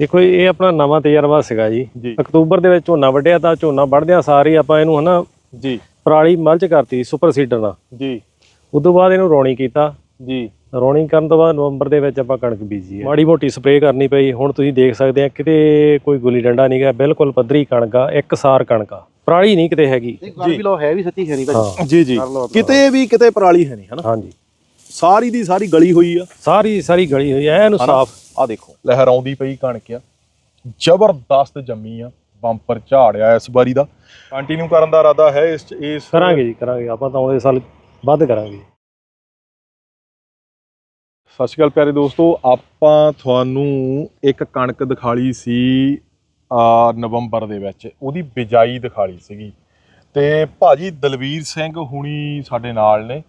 ਦੇਖੋ ਜੀ, ਇਹ ਆਪਣਾ ਨਵਾਂ ਤਜਰਬਾ ਸੀਗਾ ਜੀ। ਜੀ। ਅਕਤੂਬਰ ਦੇ ਵਿੱਚ ਝੋਨਾ ਵੱਢਿਆ ਤਾਂ ਝੋਨਾ ਵੱਢਦਿਆਂ ਸਾਰ ਹੀ ਆਪਾਂ ਇਹਨੂੰ ਹਨਾ ਜੀ। ਪਰਾਲੀ ਮਲਚ ਕਰਤੀ ਸੁਪਰ ਸੀਡਰ ਨਾਲ। ਜੀ। ਉਦੋਂ ਬਾਅਦ ਇਹਨੂੰ ਰੌਣੀ ਕੀਤਾ। ਜੀ। ਰੌਣੀ ਕਰਨ ਤੋਂ ਬਾਅਦ ਨਵੰਬਰ ਦੇ ਵਿੱਚ ਆਪਾਂ ਕਣਕ ਬੀਜੀ ਹੈ। ਮਾੜੀ ਮੋਟੀ ਸਪਰੇਅ ਕਰਨੀ ਪਈ। ਹੁਣ ਤੁਸੀਂ ਦੇਖ ਸਕਦੇ ਆ ਕਿਤੇ ਕੋਈ ਗੁੱਲੀ ਡੰਡਾ ਨਹੀਂ ਗਾ ਬਿਲਕੁਲ ਪੱਧਰੀ ਕਣਕ ਆ ਇੱਕ ਸਾਰ ਕਣਕ ਆ। ਪਰਾਲੀ ਨਹੀਂ ਕਿਤੇ ਹੈਗੀ। ਗੱਲ ਵੀ ਲੋ ਹੈ ਵੀ ਸੱਚੀ ਹੈ ਨਹੀਂ ਭਾਜੀ। ਜੀ ਜੀ। ਕਿਤੇ ਵੀ ਕਿਤੇ ਪਰਾਲੀ ਹੈ ਨਹੀਂ ਹਨਾ ਹਾਂਜੀ। ਸਾਰੀ ਦੀ ਸਾਰੀ ਗਲੀ ਹੋਈ ਆ। ਸਾਰੀ ਸਾਰੀ ਗਲੀ ਹੋਈ ਐ ਇਹਨੂੰ ਸਾਫ਼ ਆ ਦੇਖੋ ਲਹਿਰਾਉਂਦੀ ਪਈ ਕਣਕ ਆ। ਜ਼ਬਰਦਸਤ ਜੰਮੀ ਆ ਬੰਪਰ ਝਾੜਿਆ ਇਸ ਵਾਰੀ ਦਾ। ਕੰਟੀਨਿਊ ਕਰਨ ਦਾ ਇਰਾਦਾ ਹੈ ਇਸ ਇਸ ਕਰਾਂਗੇ ਜੀ ਕਰਾਂਗੇ। ਆਪਾਂ ਤਾਂ ਆਉਂਦੇ ਸਾਲ ਵੱਧ ਕਰਾਂਗੇ। ਸਤਿ ਸ਼੍ਰੀ ਅਕਾਲ ਪਿਆਰੇ ਦੋਸਤੋ ਆਪਾਂ ਤੁਹਾਨੂੰ ਇੱਕ ਕਣਕ ਦਿਖਾਲੀ ਸੀ ਆ ਨਵੰਬਰ ਦੇ ਵਿੱਚ। ਉਹਦੀ ਬਿਜਾਈ ਦਿਖਾਲੀ ਸੀਗੀ। ਤੇ ਭਾਜੀ ਦਲਵੀਰ ਸਿੰਘ ਹੁਣੀ ਸਾਡੇ ਨਾਲ ਨੇ।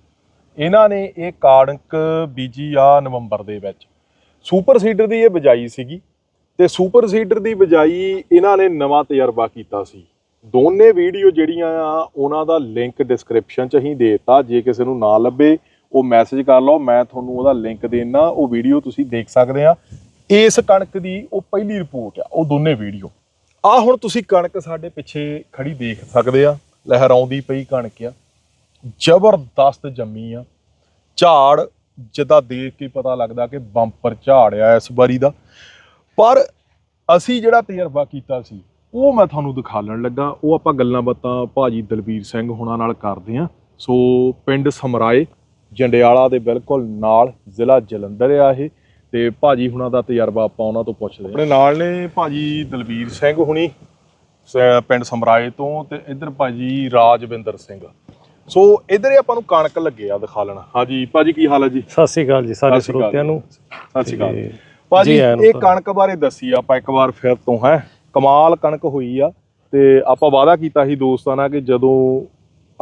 ਇਹਨਾਂ ਨੇ ਇਹ ਕਣਕ ਬੀਜੀ ਆ ਨਵੰਬਰ ਦੇ ਵਿੱਚ। ਸੁਪਰ ਸੀਡਰ ਦੀ ਇਹ ਬਿਜਾਈ ਸੀਗੀ ਤੇ ਸੁਪਰ ਸੀਡਰ ਦੀ ਬਿਜਾਈ ਇਹਨਾਂ ਨੇ ਨਵਾਂ ਤਜਰਬਾ ਕੀਤਾ ਸੀ। ਦੋਨੇ ਵੀਡੀਓ ਜਿਹੜੀਆਂ ਆ, ਉਹਨਾਂ ਦਾ ਲਿੰਕ ਡਿਸਕ੍ਰਿਪਸ਼ਨ 'ਚ ਅਸੀਂ ਦੇਤਾ। ਜੇ ਕਿਸੇ ਨੂੰ ਨਾ ਲੱਭੇ, ਉਹ ਮੈਸੇਜ ਕਰ ਲਓ, ਮੈਂ ਤੁਹਾਨੂੰ ਉਹਦਾ ਲਿੰਕ ਦੇਣਾ ਉਹ ਵੀਡੀਓ ਤੁਸੀਂ ਦੇਖ ਸਕਦੇ ਆ। ਇਸ ਕਣਕ ਦੀ ਉਹ ਪਹਿਲੀ ਰਿਪੋਰਟ ਆ, ਉਹ ਦੋਨੇ ਵੀਡੀਓ। ਆ ਹੁਣ ਤੁਸੀਂ ਕਣਕ ਸਾਡੇ ਪਿੱਛੇ ਖੜੀ ਦੇਖ ਸਕਦੇ ਆ। ਲਹਿਰਾਉਂਦੀ ਪਈ ਕਣਕ ਆ। ਜ਼ਬਰਦਸਤ ਜੰਮੀ ਆ। ਝਾੜ ਜਿੱਦਾਂ ਦੇਖ ਕੇ ਪਤਾ ਲੱਗਦਾ ਕਿ ਬੰਪਰ ਝਾੜ ਆ ਇਸ ਵਾਰੀ ਦਾ। ਪਰ ਅਸੀਂ ਜਿਹੜਾ ਤਜਰਬਾ ਕੀਤਾ ਸੀ, ਉਹ ਮੈਂ ਤੁਹਾਨੂੰ ਦਿਖਾਲਣ ਲੱਗਾ। ਉਹ ਆਪਾਂ ਗੱਲਾਂ ਬਾਤਾਂ ਭਾਜੀ ਦਲਬੀਰ ਸਿੰਘ ਹੁਣਾਂ ਨਾਲ ਕਰਦੇ ਆ ਸੋ ਪਿੰਡ ਸਮਰਾਏ, ਜੰਡਿਆਲਾ ਦੇ ਬਿਲਕੁਲ ਨਾਲ ਜ਼ਿਲ੍ਹਾ ਜਲੰਧਰ ਆ ਇਹ ਤੇ ਭਾਜੀ ਹੁਣਾਂ ਦਾ ਤਜਰਬਾ ਆਪਾਂ ਉਹਨਾਂ ਤੋਂ ਪੁੱਛਦੇ ਆ ਆਪਣੇ ਨਾਲ ਨੇ ਭਾਜੀ ਦਲਬੀਰ ਸਿੰਘ ਹੁਣੀ, ਸ- ਪਿੰਡ ਸਮਰਾਏ ਤੋਂ ਤੇ ਇੱਧਰ ਭਾਜੀ ਰਾਜਵਿੰਦਰ ਸਿੰਘ। ਸੋ ਇੱਧਰ ਹੀ ਆਪਾਂ ਨੂੰ ਕਣਕ ਲੱਗੇ ਆ ਦਿਖਾਲਣ ਹਾਂਜੀ ਭਾਜੀ ਕੀ ਹਾਲ ਹੈ ਜੀ? ਸਤਿ ਸ੍ਰੀ ਅਕਾਲ ਜੀ ਸਾਰੇ ਸਤਿ ਸ਼੍ਰੀ ਅਕਾਲ ਸਰੋਤਿਆਂ ਨੂੰ। ਸਤਿ ਸ਼੍ਰੀ ਅਕਾਲ। ਤੇ ਭਾਜੀ ਜੀ ਆਇਆਂ ਨੂੰ ਇਹ ਤਾਂ। ਕਣਕ ਬਾਰੇ ਦੱਸੀ ਆਪਾਂ ਇੱਕ ਵਾਰ ਫਿਰ ਤੋਂ ਹੈ। ਕਮਾਲ ਕਣਕ ਹੋਈ ਆ ਤੇ ਆਪਾਂ ਵਾਅਦਾ ਕੀਤਾ ਸੀ ਦੋਸਤਾਂ ਨਾਲ ਕਿ ਜਦੋਂ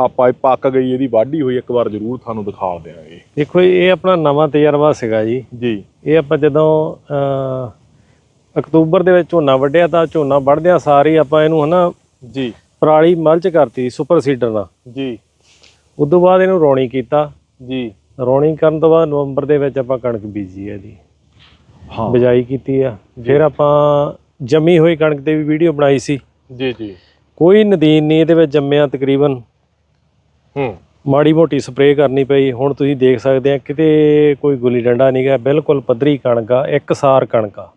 ਆਪਾਂ ਇਹ ਪੱਕ ਗਈ ਇਹਦੀ ਵਾਢੀ ਹੋਈ ਇੱਕ ਵਾਰ ਜ਼ਰੂਰ ਤੁਹਾਨੂੰ ਦਿਖਾ ਦਿਆਂਗੇ। ਦੇਖੋ ਜੀ, ਇਹ ਆਪਣਾ ਨਵਾਂ ਤਜਰਬਾ ਸੀਗਾ ਜੀ। ਜੀ। ਇਹ ਆਪਾਂ ਜਦੋਂ ਅਹ, ਅਕਤੂਬਰ ਦੇ ਵਿੱਚ ਝੋਨਾ ਵੱਢਿਆ ਤਾਂ ਝੋਨਾ ਵੱਢਦਿਆਂ ਸਾਰ ਹੀ ਆਪਾਂ ਇਹਨੂੰ ਹਨਾ ਜੀ। ਪਰਾਲੀ ਮਲਚ ਕਰਤੀ ਸੁਪਰ ਸੀਡਰ ਨਾਲ। ਜੀ। ਉਦੋਂ ਬਾਅਦ ਇਹਨੂੰ ਰੌਣੀ ਕੀਤਾ। ਜੀ। ਰੌਣੀ ਕਰਨ ਤੋਂ ਬਾਅਦ ਨਵੰਬਰ ਦੇ ਵਿੱਚ ਆਪਾਂ ਕਣਕ ਬੀਜੀ ਹੈ ਜੀ। ਹਾਂ। ਬਿਜਾਈ ਕੀਤੀ ਆ। ਫਿਰ ਆਪਾਂ ਜੰਮੀ ਹੋਈ ਕਣਕ ਤੇ ਵੀ ਵੀਡੀਓ ਬਣਾਈ ਸੀ। ਜੀ ਜੀ। ਕੋਈ ਨਦੀਨ ਨਹੀਂ ਇਹਦੇ ਵਿੱਚ ਜੰਮਿਆ ਤਕਰੀਬਨ। ਹੂੰ। ਮਾੜੀ ਮੋਟੀ ਸਪਰੇਅ ਕਰਨੀ ਪਈ। ਹੁਣ ਤੁਸੀਂ ਦੇਖ ਸਕਦੇ ਆ ਕਿਤੇ ਕੋਈ ਗੁੱਲੀ ਡੰਡਾ ਨਹੀਂ ਗਾ ਬਿਲਕੁਲ ਪੱਧਰੀ ਕਣਕ ਆ। ਇੱਕ ਸਾਰ ਕਣਕ ਆ।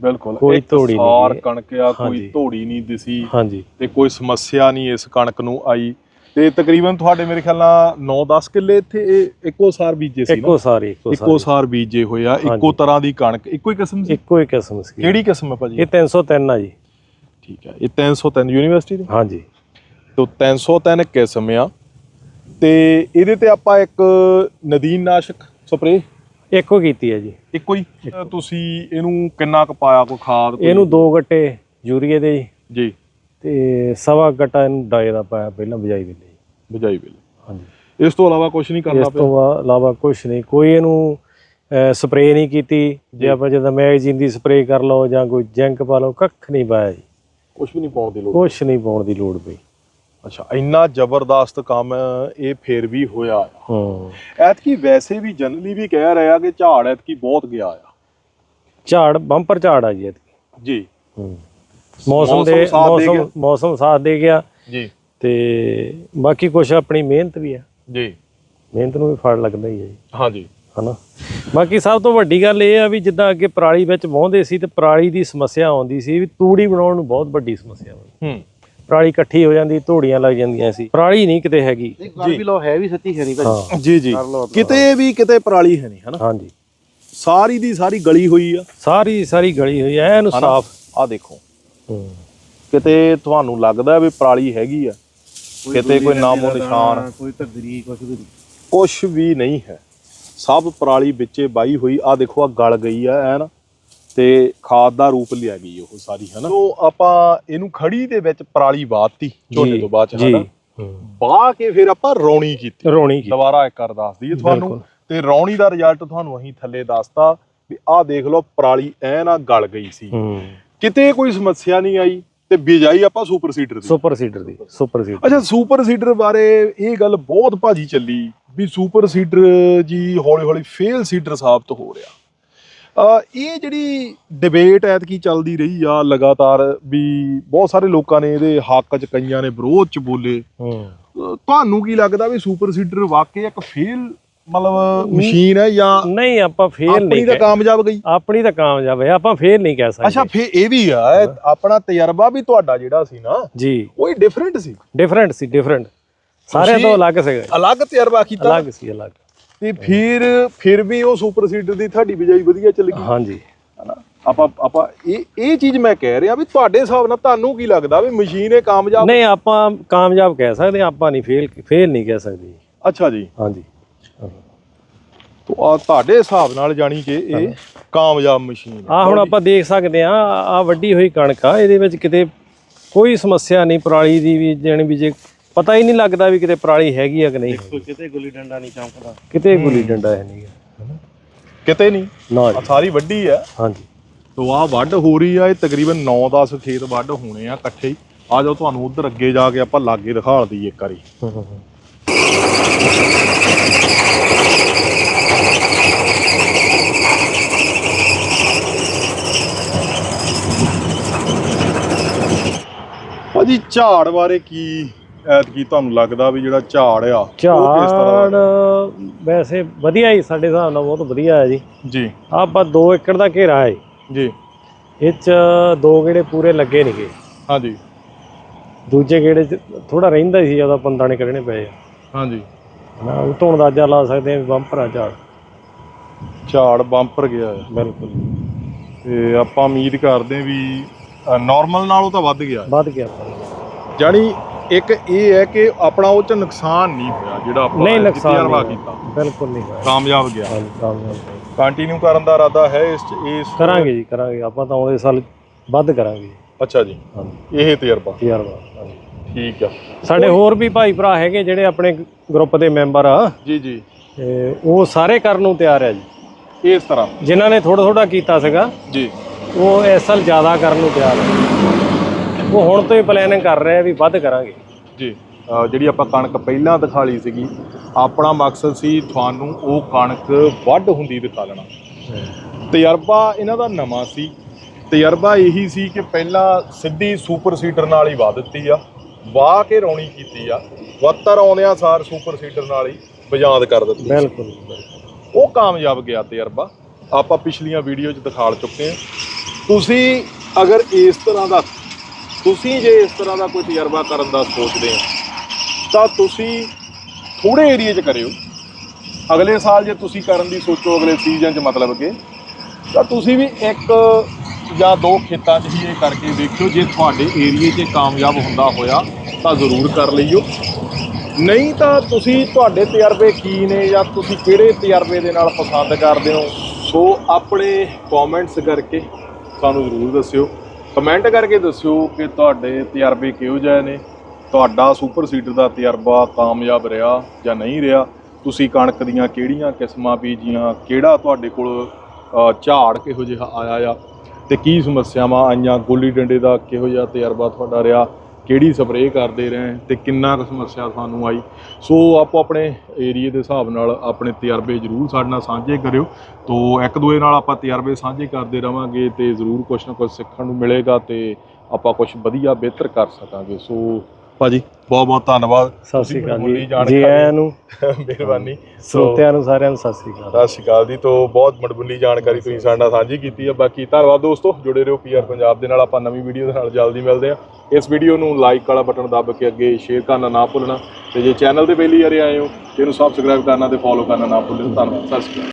ਬਿਲਕੁਲ। ਕੋਈ ਧੂੜੀ ਨਹੀਂ ਸਾਰ। ਕਣਕ ਆ। ਕੋਈ। ਧੂੜੀ ਨਹੀਂ ਦਿਸੀ ਹਾਂਜੀ। ਤੇ ਕੋਈ ਸਮੱਸਿਆ ਨਹੀਂ ਇਸ ਕਣਕ ਨੂੰ ਆਈ। ਤੇ ਤਕਰੀਬਨ ਤੁਹਾਡੇ ਮੇਰੇ ਖਿਆਲ ਨਾਲ 9-10 ਕਿੱਲੇ ਇੱਥੇ ਇਹ ਇੱਕੋ ਸਾਰ ਬੀਜੇ ਸੀ ਨਾ? ਇੱਕੋ ਸਾਰੀ ਇੱਕੋ ਇੱਕੋ ਸਾਰੀ ਸਾਰ ਬੀਜੇ ਹੋਏ ਆ ਇੱਕੋ। ਤਰ੍ਹਾਂ ਦੀ ਕਣਕ ਇੱਕੋ ਹੀ ਕਿਸਮ ਸੀ? ਇੱਕੋ ਹੀ ਕਿਸਮ ਸੀ। ਕਿਹੜੀ ਕਿਸਮ ਹੈ ਭਾਜੀ? ਇਹ 303 ਆ ਜੀ। ਠੀਕ ਹੈ ਇਹ 303 ਯੂਨੀਵਰਸਿਟੀ ਦੀ? ਹਾਂਜੀ। ਤੋਂ 303 ਕਿਸਮ ਆ ਤੇ ਇਹਦੇ ਤੇ ਆਪਾਂ ਇੱਕ ਨਦੀਨ ਨਾਸ਼ਕ ਸਪਰੇ ਇੱਕੋ ਕੀਤੀ ਹੈ ਜੀ। ਇੱਕੋ ਹੀ? ਤੁਸੀਂ ਇਹਨੂੰ ਕਿੰਨਾ ਕੁ ਪਾਇਆ ਕੋਈ ਖਾਦ? ਇਹਨੂੰ ਦੋ ਗੱਟੇ ਯੂਰੀਏ ਦੇ ਜੀ। ਜੀ। ਤੇ ਸਵਾ ਗੱਟਾ ਇਹਨੂੰ ਡਾਏ ਦਾ ਪਾਇਆ ਪਹਿਲਾਂ ਬਿਜਾਈ ਵੇਲੇ ਜੀ। ਬਜਾਈ ਵੇਲੇ। ਹਾਂਜੀ। ਇਸ ਤੋਂ ਇਲਾਵਾ ਕੁਝ ਨਹੀਂ ਕਰਨਾ ਇਸ ਪਿਆ ਤੋਂ ਬਾ- ਇਲਾਵਾ ਕੁਝ ਨਹੀਂ। ਕੋਈ ਇਹਨੂੰ ਸਪਰੇਅ ਨਹੀਂ ਕੀਤੀ। ਜੇ ਆਪਾਂ ਜਦੋਂ ਮੈਗਜ਼ੀਨ ਦੀ ਸਪਰੇਅ ਕਰ ਲਓ ਜਾਂ ਕੋਈ ਜੈਂਕ ਪਾ ਲਓ ਕੱਖ ਨਹੀਂ ਪਾਇਆ ਜੀ। ਕੁਝ ਵੀ ਨਹੀਂ ਪਾਉਣ ਦੀ ਲੋੜ ਕੁਝ ਨਹੀਂ ਪਾਉਣ ਦੀ ਲੋੜ ਪਈ। ਅੱਛਾ ਇੰਨਾ ਜ਼ਬਰਦਸਤ ਕੰਮ ਇਹ ਫੇਰ ਵੀ ਹੋਇਆ ਆ। ਹੂੰ। ਐਤਕੀ ਵੈਸੇ ਵੀ ਜਨਰਲੀ ਵੀ ਕਹਿ ਰਿਹਾ ਕਿ ਝਾੜ ਐਤਕੀ ਬਹੁਤ ਗਿਆ ਆ। ਝਾੜ ਬੰਪਰ ਝਾੜ ਆ ਜੀ ਇਹਦੀ ਜੀ। ਹੂੰ। ਮੌਸਮ ਦੇ ਸਾਥ ਦੇ ਮੌਸਮ ਗਿਆ। ਮੌਸਮ ਸਾਥ ਦੇ ਗਿਆ। ਜੀ। ਤੇ ਬਾਕੀ ਕੁਝ ਆਪਣੀ ਮਿਹਨਤ ਵੀ ਆ। ਜੀ। ਮਿਹਨਤ ਨੂੰ ਵੀ ਫਲ ਲੱਗਦਾ ਹੀ ਹੈ ਜੀ। ਹਾਂਜੀ। ਹਨਾ? ਬਾਕੀ ਸਭ ਤੋਂ ਵੱਡੀ ਗੱਲ ਇਹ ਆ ਵੀ ਜਿੱਦਾਂ ਅੱਗੇ ਪਰਾਲੀ ਵਿੱਚ ਵਾਹੁੰਦੇ ਸੀ ਤੇ ਪਰਾਲੀ ਦੀ ਸਮੱਸਿਆ ਆਉਂਦੀ ਸੀ ਵੀ ਤੂੜੀ ਬਣਾਉਣ ਨੂੰ ਬਹੁਤ ਵੱਡੀ ਸਮੱਸਿਆ ਆਉਂਦੀ ਹੂੰ। ਪਰਾਲੀ ਇਕੱਠੀ ਹੋ ਜਾਂਦੀ ਧੂੜੀਆਂ ਲੱਗ ਜਾਂਦੀਆਂ ਸੀ। ਪਰਾਲੀ ਨਹੀਂ ਕਿਤੇ ਹੈਗੀ। ਗੱਲ ਵੀ ਲੋ ਹੈ ਵੀ ਸੱਚੀ ਹੈ ਨਹੀਂ ਭਾਜੀ ਹਾਂ। ਜੀ ਜੀ। ਕਰ ਕਿਤੇ ਵੀ ਕਿਤੇ ਪਰਾਲੀ ਹੈ ਨਹੀਂ ਹਨਾ? ਹਾਂਜੀ। ਸਾਰੀ ਦੀ ਸਾਰੀ ਗਲੀ ਹੋਈ ਆ। ਸਾਰੀ ਸਾਰੀ ਗਲੀ ਹੋਈ ਐ ਇਹਨੂੰ ਸਾਫ਼। ਆ ਦੇਖੋ। ਕਿਤੇ ਤੁਹਾਨੂੰ ਲੱਗਦਾ ਵੀ ਪਰਾਲੀ ਹੈਗੀ ਆ? ਕਿਤੇ ਕੋਈ ਨਾਮੋ ਨਿਸ਼ਾਨ ਕੋਈ ਤਗਰੀ ਕੁਝ ਵੀ ਨਹੀਂ। ਕੁਛ ਵੀ ਨਹੀਂ ਹੈ। ਸਭ ਪਰਾਲੀ ਵਿੱਚੇ ਬਾਈ ਹੋਈ ਆ ਦੇਖੋ ਆ ਗਲ ਗਈ ਆ ਐਨ। ਤੇ ਖਾਦ ਦਾ ਰੂਪ ਲਿਆ ਗਈ ਉਹ ਸਾਰੀ ਹਨਾ? ਸੋ ਆਪਾਂ ਇਹਨੂੰ ਖੜੀ ਦੇ ਵਿੱਚ ਪਰਾਲੀ ਬਾਤੀ ਝੋਨੇ ਤੋਂ ਬਾਅਦ ਹਨਾ? ਬਾਹ ਕੇ ਫਿਰ ਆਪਾਂ ਰੌਣੀ ਕੀਤੀ। ਰੋਣੀ ਕੀ ਦੁਬਾਰਾ ਇੱਕ ਵਾਰ ਦੱਸ ਦਈਏ ਤੁਹਾਨੂੰ। ਤੇ ਰੌਣੀ ਦਾ ਰਿਜ਼ਲਟ ਤੁਹਾਨੂੰ ਅਸੀਂ ਥੱਲੇ ਦੱਸਤਾ ਵੀ ਆਹ ਦੇਖ ਲਓ ਪਰਾਲੀ ਐਨ ਆ ਗਲ ਗਈ ਸੀ। ਕਿਤੇ ਕੋਈ ਸਮੱਸਿਆ ਨਹੀਂ ਆਈ ਤੇ ਬਿਜਾਈ ਆਪਾਂ ਸੁਪਰ ਸੀਡਰ ਦੀ। ਸੁਪਰ ਸੀਡਰ ਦੀ ਸੁਪਰ ਸੀਡਰ। ਅੱਛਾ ਸੁਪਰ ਸੀਡਰ ਬਾਰੇ ਇਹ ਗੱਲ ਬਹੁਤ ਭਾਜੀ ਚੱਲੀ ਵੀ ਸੁਪਰ ਸੀਡਰ ਜੀ ਹੌਲੀ ਹੌਲੀ ਫੇਲ ਸੀਡਰ ਸਾਬਤ ਹੋ ਰਿਹਾ। ਇਹ ਜਿਹੜੀ ਡਿਬੇਟ ਐਤਕੀ ਚੱਲਦੀ ਰਹੀ ਆ ਲਗਾਤਾਰ ਵੀ ਬਹੁਤ ਸਾਰੇ ਲੋਕਾਂ ਨੇ ਇਹਦੇ ਹੱਕ 'ਚ ਕਈਆਂ ਨੇ ਵਿਰੋਧ 'ਚ ਬੋਲੇ। ਤੁਹਾਨੂੰ ਕੀ ਲੱਗਦਾ ਵੀ ਸੁਪਰ ਸੀਡਰ ਵਾਕਈ ਇੱਕ ਫੇਲ ਮਤਲਬ ਮਸ਼ੀਨ ਹੈ ਜਾਂ ਨਹੀਂ ਆਪਾਂ ਫੇਲ ਆਪਣੀ ਨਹੀਂ ਤਾਂ ਕਹਿ- ਕਾਮਯਾਬ ਗਈ? ਆਪਣੀ ਤਾਂ ਕਾਮਯਾਬ ਹੈ ਆਪਾਂ ਫੇਲ ਨਹੀਂ ਕਹਿ ਸਕਦੇ। ਅੱਛਾ ਫੇ ਇਹ ਵੀ ਆ ਆਪਣਾ ਤਜਰਬਾ ਵੀ ਤੁਹਾਡਾ ਜਿਹੜਾ ਸੀ ਨਾ ਜੀ। ਉਹ ਡਿਫਰੈਂਟ ਸੀ। ਡਿਫਰੈਂਟ ਸੀ ਡਿਫਰੈਂਟ ਸਾਰਿਆਂ ਤੋਂ ਅਲੱਗ ਸੀਗਾ ਅਲੱਗ ਤਜਰਬਾ ਕੀਤਾ। ਅਲੱਗ ਸੀ ਅਲੱਗ। ਤੇ ਫਿਰ ਫਿਰ ਵੀ ਉਹ ਸੁਪਰ ਸੀਡਰ ਦੀ ਤੁਹਾਡੀ ਬਿਜਾਈ ਵਧੀਆ ਚੱਲ ਗਈ। ਹਾਂਜੀ। ਹਨਾ? ਆਪਾਂ ਆਪਾਂ ਇਹ ਇਹ ਚੀਜ਼ ਮੈਂ ਕਹਿ ਰਿਹਾ ਵੀ ਤੁਹਾਡੇ ਹਿਸਾਬ ਨਾਲ ਤੁਹਾਨੂੰ ਕੀ ਲੱਗਦਾ ਵੀ ਮਸ਼ੀਨ ਇਹ ਕਾਮਯਾਬ ਨਹੀਂ ਆਪਾਂ ਕਾਮਯਾਬ ਕਹਿ ਸਕਦੇ ਆਪਾਂ ਨਹੀਂ ਫੇਲ ਫੇਲ ਨਹੀਂ ਕਹਿ ਸਕਦੇ। ਅੱਛਾ ਜੀ। ਹਾਂਜੀ। ਤੋ ਆ ਤੁਹਾਡੇ ਹਿਸਾਬ ਨਾਲ ਜਾਣੀ ਕਿ ਇਹ ਕਾਮਯਾਬ ਮਸ਼ੀਨ ਆ ਹੁਣ ਆਪਾਂ ਦੇਖ ਸਕਦੇ ਆ ਆ ਵੱਡੀ ਹੋਈ ਕਣਕ ਆ ਇਹਦੇ ਵਿੱਚ ਕਿਤੇ ਕੋਈ ਸਮੱਸਿਆ ਨਹੀਂ ਪਰਾਲੀ ਦੀ ਵੀ ਜਾਣੀ ਵੀ ਜੇ ਪਤਾ ਹੀ ਨਹੀਂ ਲੱਗਦਾ ਵੀ ਕਿਤੇ ਪਰਾਲੀ ਹੈਗੀ ਆ ਕਿ ਨਹੀਂ। ਕਿਤੇ ਗੁੱਲੀ ਡੰਡਾ ਨਹੀਂ ਚਮਕਦਾ। ਕਿਤੇ ਗੁੱਲੀ ਡੰਡਾ ਹੈ ਨਹੀਂ। ਕਿਤੇ ਨਹੀਂ ਨਾ ਆ ਸਾਰੀ ਵੱਡੀ ਹੈ। ਹਾਂਜੀ। ਤੋ ਆ ਵੱਢ ਹੋ ਰਹੀ ਆ ਇਹ ਤਕਰੀਬਨ 9-10 ਖੇਤ ਵੱਢ ਹੋਣੇ ਆ ਇਕੱਠੇ ਹੀ। ਆ ਜਾਓ ਤੁਹਾਨੂੰ ਉਧਰ ਅੱਗੇ ਜਾ ਕੇ ਆਪਾਂ ਲਾਗੇ ਦਿਖਾ ਦਈਏ ਇੱਕ ਵਾਰੀ। ਭਾਜੀ ਝਾੜ ਬਾਰੇ ਕੀ ਐਤਕੀ ਤੁਹਾਨੂੰ ਲੱਗਦਾ ਵੀ ਜਿਹੜਾ ਝਾੜ ਆ ਉਹ ਕਿਸ ਤਰ੍ਹਾਂ ਝਾੜ ਦਾ? ਵੈਸੇ ਵਧੀਆ ਹੀ ਸਾਡੇ ਹਿਸਾਬ ਨਾਲ ਬਹੁਤ ਵਧੀਆ ਹੈ ਜੀ। ਜੀ। ਆਪਾਂ 2 ਏਕੜ ਦਾ ਘੇਰਾ ਹੈ ਜੀ। ਇਹ ਚ ਦੋ ਗੇੜੇ ਪੂਰੇ ਲੱਗੇ ਨਹੀਂਗੇ ਹਾਂਜੀ। ਦੂਜੇ ਗੇੜੇ ਚ ਥੋੜਾ ਰਹਿੰਦਾ ਸੀ ਜ਼ਿਆਦਾ ਪੰਦਾਣੇ ਕੱਢਣੇ ਪਏ ਆ। ਹਾਂਜੀ। ਨਾ ਉਹ ਤੋਂ ਅੰਦਾਜ਼ਾ ਲਾ ਸਕਦੇ ਆ ਵੀ ਬੰਪਰ ਆ ਝਾੜ। ਝਾੜ ਬੰਪਰ ਗਿਆ ਹੈ। ਬਿਲਕੁਲ ਤੇ ਆਪਾਂ ਉਮੀਦ ਕਰਦੇ ਵੀ ਨਾਰਮਲ ਨਾਲੋਂ ਤਾਂ ਵੱਧ ਗਿਆ। ਵੱਧ ਗਿਆ। ਜਾਣੀ ਇੱਕ ਇਹ ਹੈ ਕਿ ਆਪਣਾ ਉਹ ਚ ਨੁਕਸਾਨ ਨਹੀਂ ਹੋਇਆ ਜਿਹੜਾ ਆਪਾਂ ਨਹੀਂ ਨੁਕਸਾਨ ਨਹੀਂ ਕੀਤਾ। ਬਿਲਕੁਲ ਨਹੀਂ ਹੋਇਆ। ਕਾਮਯਾਬ ਗਿਆ। ਹਾਂਜੀ, ਕਾਮਯਾਬ। ਕੰਟੀਨਿਊ ਕਰਨ ਦਾ ਇਰਾਦਾ ਹੈ ਇਸ ਇਸ ਕਰਾਂਗੇ ਜੀ ਕਰਾਂਗੇ। ਆਪਾਂ ਤਾਂ ਆਉਂਦੇ ਸਾਲ ਵੱਧ ਕਰਾਂਗੇ। ਅੱਛਾ ਜੀ। ਹਾਂਜੀ। ਇਹ ਤਜਰਬਾ। ਤਜਰਬਾ ਹਾਂਜੀ। ਠੀਕ ਆ। ਸਾਡੇ ਹੋਰ ਵੀ ਭਾਈ ਭਰਾ ਹੈਗੇ ਜਿਹੜੇ ਆਪਣੇ ਗਰੁੱਪ ਦੇ ਮੈਂਬਰ ਆ। ਜੀ ਜੀ। ਤੇ ਉਹ ਸਾਰੇ ਕਰਨ ਨੂੰ ਤਿਆਰ ਆ ਜੀ। ਇਸ ਤਰ੍ਹਾਂ। ਜਿਨ੍ਹਾਂ ਨੇ ਥੋੜਾ ਥੋੜਾ ਕੀਤਾ ਸੀਗਾ ਜੀ। ਉਹ ਇਸ ਸਾਲ ਜ਼ਿਆਦਾ ਕਰਨ ਨੂੰ ਤਿਆਰ ਆ। ਉਹ ਹੁਣ ਤੋਂ ਹੀ ਪਲੈਨਿੰਗ ਕਰ ਰਹੇ ਆ ਵੀ ਵੱਧ ਕਰਾਂਗੇ। ਜੀ। ਜਿਹੜੀ ਆਪਾਂ ਕਣਕ ਪਹਿਲਾਂ ਦਿਖਾ ਲਈ ਸੀਗੀ ਆਪਣਾ ਮਕਸਦ ਸੀ ਤੁਹਾਨੂੰ ਉਹ ਕਣਕ ਵੱਢ ਹੁੰਦੀ ਦਿਖਾ ਲੈਣਾ। ਤਜਰਬਾ ਇਹਨਾਂ ਦਾ ਨਵਾਂ ਸੀ। ਤਜਰਬਾ ਇਹੀ ਸੀ ਕਿ ਪਹਿਲਾਂ ਸਿੱਧੀ ਸੁਪਰ ਸੀਡਰ ਨਾਲ ਹੀ ਵਾਹ ਦਿੱਤੀ ਆ ਵਾਹ ਕੇ ਰੌਣੀ ਕੀਤੀ ਆ। ਵੱਤਰ ਆਉਂਦਿਆਂ ਸਾਰ ਸੁਪਰ ਸੀਡਰ ਨਾਲ ਹੀ ਬਜਾਦ ਕਰ ਦਿੱਤੀ ਬਿਲਕੁਲ। ਉਹ ਕਾਮਯਾਬ ਗਿਆ ਤਜਰਬਾ। ਆਪਾਂ ਪਿਛਲੀਆਂ ਵੀਡੀਓ 'ਚ ਦਿਖਾ ਚੁੱਕੇ ਹਾਂ। ਤੁਸੀਂ ਅਗਰ ਇਸ ਤਰ੍ਹਾਂ ਦਾ ਤੁਸੀਂ ਜੇ ਇਸ ਤਰ੍ਹਾਂ ਦਾ ਕੋਈ ਤਜਰਬਾ ਕਰਨ ਦਾ ਸੋਚਦੇ ਹੋ, ਤਾਂ ਤੁਸੀਂ ਥੋੜੇ ਏਰੀਏ 'ਚ ਕਰਿਓ। ਅਗਲੇ ਸਾਲ ਜੇ ਤੁਸੀਂ ਕਰਨ ਦੀ ਸੋਚੋ, ਅਗਲੇ ਸੀਜ਼ਨ 'ਚ ਮਤਲਬ ਕਿ, ਤਾਂ ਤੁਸੀਂ ਵੀ ਇੱਕ ਜਾਂ ਦੋ ਖੇਤਾਂ 'ਚ ਹੀ ਇਹ ਕਰਕੇ ਦੇਖਿਓ ਜੇ ਤੁਹਾਡੇ ਏਰੀਏ 'ਚ ਕਾਮਯਾਬ ਹੁੰਦਾ ਹੋਇਆ, ਤਾਂ ਜ਼ਰੂਰ ਕਰ ਲਈਓ। ਨਹੀਂ ਤਾਂ ਤੁਸੀਂ ਤੁਹਾਡੇ ਤਜਰਬੇ ਕੀ ਨੇ ਜਾਂ ਤੁਸੀਂ ਕਿਹੜੇ ਤਜਰਬੇ ਦੇ ਨਾਲ ਪਸੰਦ ਕਰਦੇ ਹੋ, ਸੋ ਆਪਣੇ ਕਮੈਂਟਸ ਕਰਕੇ ਸਾਨੂੰ ਜ਼ਰੂਰ ਦੱਸਿਓ। ਕਮੈਂਟ ਕਰਕੇ ਦੱਸਿਓ ਕਿ ਤੁਹਾਡੇ ਤਜਰਬੇ ਕਿਹੋ ਜਿਹੇ ਨੇ। ਤੁਹਾਡਾ ਸੁਪਰ ਸੀਡਰ ਦਾ ਤਜਰਬਾ ਕਾਮਯਾਬ ਰਿਹਾ ਜਾਂ ਨਹੀਂ ਰਿਹਾ? ਤੁਸੀਂ ਕਣਕ ਦੀਆਂ ਕਿਹੜੀਆਂ ਕਿਸਮਾਂ ਬੀਜੀਆਂ? ਕਿਹੜਾ ਤੁਹਾਡੇ ਕੋਲ ਝਾੜ ਕਿਹੋ ਜਿਹਾ ਆਇਆ ਆ? ਤੇ ਕੀ ਸਮੱਸਿਆਵਾਂ ਆਈਆਂ? ਗੋਲੀ ਡੰਡੇ ਦਾ ਕਿਹੋ ਜਿਹਾ ਤਜਰਬਾ ਤੁਹਾਡਾ ਰਿਹਾ? ਕਿਹੜੀ ਸਪਰੇਅ ਕਰਦੇ ਰਹੇ ਤੇ ਕਿੰਨਾ ਕੁ ਸਮੱਸਿਆ ਸਾਨੂੰ ਆਈ। ਸੋ ਆਪੋ ਆਪਣੇ ਏਰੀਏ ਦੇ ਹਿਸਾਬ ਨਾਲ ਆਪਣੇ ਤਜਰਬੇ ਜ਼ਰੂਰ ਸਾਡੇ ਨਾਲ ਸਾਂਝੇ ਕਰਿਓ। ਤੋ ਇੱਕ ਦੂਏ ਨਾਲ ਆਪਾਂ ਤਜਰਬੇ ਸਾਂਝੇ ਕਰਦੇ ਰਵਾਂਗੇ ਤੇ ਜ਼ਰੂਰ ਕੁਝ ਨਾ ਕੁਝ ਸਿੱਖਣ ਨੂੰ ਮਿਲੇਗਾ ਤੇ ਆਪਾਂ ਕੁਝ ਵਧੀਆ ਬਿਹਤਰ ਕਰ ਸਕਾਂਗੇ। ਸੋ ਭਾਜੀ ਬਹੁਤ ਬਹੁਤ ਧੰਨਵਾਦ। ਸਤਿ ਸ਼੍ਰੀ ਅਕਾਲ ਜੀ। ਜੀ ਆਇਆਂ ਨੂੰ। ਮਿਹਰਬਾਨੀ। ਸਰੋਤਿਆਂ ਨੂੰ ਸਾਰਿਆਂ ਨੂੰ ਸਤਿ ਸ਼੍ਰੀ ਅਕਾਲ। ਸਤਿ ਸ਼੍ਰੀ ਅਕਾਲ ਜੀ। ਤੋਂ ਬਹੁਤ ਮੜਬੁੱਲੀ ਜਾਣਕਾਰੀ ਤੁਸੀਂ ਸਾਡੇ ਨਾਲ ਸਾਂਝੀ ਕੀਤੀ ਹੈ ਬਾਕੀ ਧੰਨਵਾਦ ਦੋਸਤੋ ਜੁੜੇ ਰਹੋ ਪੀਆਰ ਪੰਜਾਬ ਦੇ ਨਾਲ। ਆਪਾਂ ਨਵੀਂ ਵੀਡੀਓ ਦੇ ਨਾਲ ਜਲਦੀ ਮਿਲਦੇ ਹਾਂ। ਇਸ ਵੀਡੀਓ ਨੂੰ ਲਾਈਕ ਵਾਲਾ ਬਟਨ ਦੱਬ ਕੇ ਅੱਗੇ ਸ਼ੇਅਰ ਕਰਨਾ ਨਾ ਭੁੱਲਣਾ। ਤੇ ਜੇ ਚੈਨਲ ਤੇ ਪਹਿਲੀ ਵਾਰ ਆਏ ਹੋ ਤੇ ਇਹਨੂੰ ਸਬਸਕ੍ਰਾਈਬ ਕਰਨਾ ਤੇ ਫੋਲੋ ਕਰਨਾ ਨਾ ਭੁੱਲਿਓ ਧੰਨਵਾਦ। ਸਤਿ ਸ਼੍ਰੀ ਅਕਾਲ।